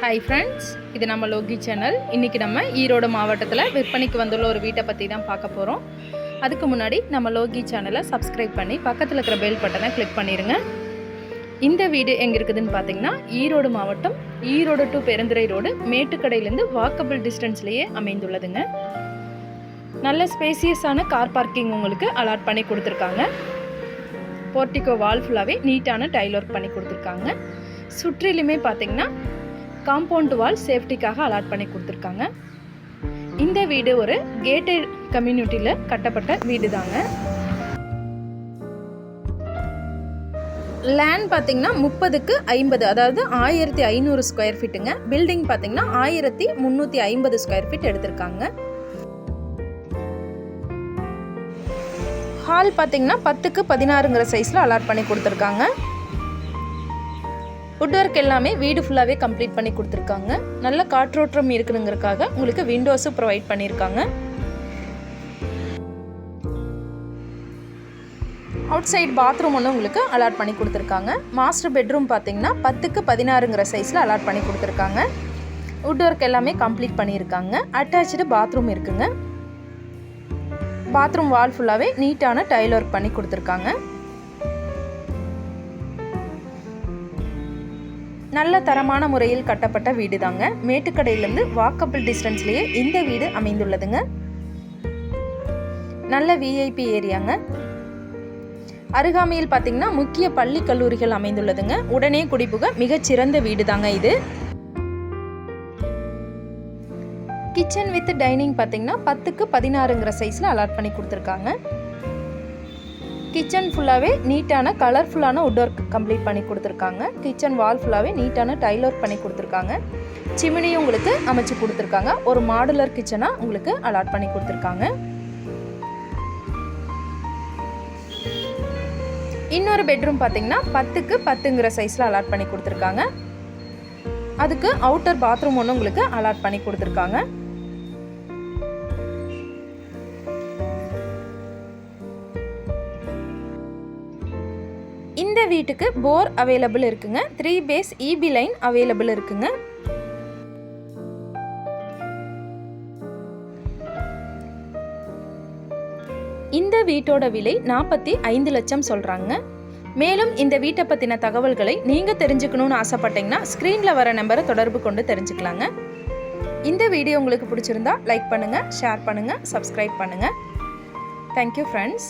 Hi friends இது நம்ம Loki channel இன்றைக்கி நம்ம ஈரோடு மாவட்டத்தில் விற்பனைக்கு வந்துள்ள ஒரு வீட்டை பற்றி தான் பார்க்க போகிறோம் அதுக்கு முன்னாடி நம்ம லோகி சேனலை சப்ஸ்கிரைப் பண்ணி பக்கத்தில் இருக்கிற பெல் பட்டனை கிளிக் பண்ணிடுங்க இந்த வீடு எங்கே இருக்குதுன்னு பார்த்தீங்கன்னா ஈரோடு மாவட்டம் ஈரோடு டு பெருந்துறை ரோடு மேட்டுக்கடையிலேருந்து வாக்கபிள் டிஸ்டன்ஸ்லேயே அமைந்துள்ளதுங்க. நல்ல ஸ்பேசியஸான கார் பார்க்கிங் உங்களுக்கு அலாட் பண்ணி கொடுத்துருக்காங்க. போர்ட்டிகோ வால் ஃபுல்லாகவே நீட்டான டைல் ஒர்க் பண்ணி கொடுத்துருக்காங்க. சுற்றிலுமே பார்த்தீங்கன்னா காம்பவுண்ட் வால் சேஃப்டிக்காக அலாட் பண்ணி கொடுத்துருக்காங்க. இந்த வீடு ஒரு கேட்டட் கம்யூனிட்டியில் கட்டப்பட்ட வீடு தாங்க. லேண்ட் பார்த்தீங்கன்னா முப்பதுக்கு ஐம்பது அதாவது ஆயிரத்தி ஐநூறு ஸ்கொயர் ஃபீட்டுங்க பில்டிங் பார்த்தீங்கன்னா ஆயிரத்தி முந்நூற்றி ஐம்பது ஸ்கொயர் ஃபீட் எடுத்திருக்காங்க. ஹால் பார்த்தீங்கன்னா பத்துக்கு பதினாறுங்கிற சைஸில் அலாட் பண்ணி கொடுத்துருக்காங்க. வுட் ஒர்க் எல்லாமே வீடு ஃபுல்லாகவே கம்ப்ளீட் பண்ணி கொடுத்துருக்காங்க. நல்ல காற்றோட்டம் இருக்கணுங்கிறதுக்காக உங்களுக்கு விண்டோஸும் ப்ரொவைட் பண்ணியிருக்காங்க. அவுட் சைடு பாத்ரூம் ஒன்று உங்களுக்கு அலாட் பண்ணி கொடுத்துருக்காங்க. மாஸ்டர் பெட்ரூம் பார்த்தீங்கன்னா பத்துக்கு பதினாறுங்கிற சைஸில் அலாட் பண்ணி கொடுத்துருக்காங்க. வுட் ஒர்க் எல்லாமே கம்ப்ளீட் பண்ணியிருக்காங்க. அட்டாச்சு பாத்ரூம் இருக்குங்க. பாத்ரூம் வால் ஃபுல்லாகவே நீட்டான டைல் ஒர்க் பண்ணி கொடுத்துருக்காங்க. நல்ல தரமான முறையில் கட்டப்பட்ட வீடு தாங்க மேட்டுக்கடையிலேருந்து வாக்கபிள் டிஸ்டன்ஸ்லேயே இந்த வீடு அமைந்துள்ளதுங்க. நல்ல விஐபி ஏரியாங்க. அருகாமையில் பார்த்தீங்கன்னா முக்கிய பள்ளி கல்லூரிகள் அமைந்துள்ளதுங்க. உடனே குடிபுக மிகச்சிறந்த வீடு தாங்க இது. கிச்சன் வித் டைனிங் பார்த்தீங்கன்னா பத்துக்கு பதினாறுங்கிற சைஸில் அலாட் பண்ணி கொடுத்துருக்காங்க. கிச்சன் ஃபுல்லாகவே நீட்டான கலர்ஃபுல்லான உட் ஒர்க் கம்ப்ளீட் பண்ணி கொடுத்துருக்காங்க. கிச்சன் வால் ஃபுல்லாகவே நீட்டான டைல் ஒர்க் பண்ணி கொடுத்துருக்காங்க. சிமினியும் உங்களுக்கு அமைச்சு கொடுத்துருக்காங்க. ஒரு மாடுலர் கிச்சனாக உங்களுக்கு அலாட் பண்ணி கொடுத்துருக்காங்க. இன்னொரு பெட்ரூம் பார்த்தீங்கன்னா பத்துக்கு பத்துங்கிற சைஸில் அலாட் பண்ணி கொடுத்துருக்காங்க. அதுக்கு அவுட்டர் பாத்ரூம் ஒன்று உங்களுக்கு அலாட் பண்ணி கொடுத்துருக்காங்க. இந்த வீட்டுக்கு போர் அவைலபிள் இருக்குங்க. Three phase EB line available இருக்குங்க. இந்த வீட்டோட விலை நாற்பத்தி ஐந்து லட்சம் சொல்கிறாங்க மேலும் இந்த வீட்டை பற்றின தகவல்களை நீங்கள் தெரிஞ்சுக்கணும்னு ஆசைப்பட்டீங்கன்னா ஸ்க்ரீனில் வர நம்பரை தொடர்பு கொண்டு தெரிஞ்சுக்கலாங்க. இந்த வீடியோ உங்களுக்கு பிடிச்சிருந்தா லைக் பண்ணுங்கள் ஷேர் பண்ணுங்கள் சப்ஸ்கிரைப் பண்ணுங்கள் தேங்க்யூ ஃப்ரெண்ட்ஸ்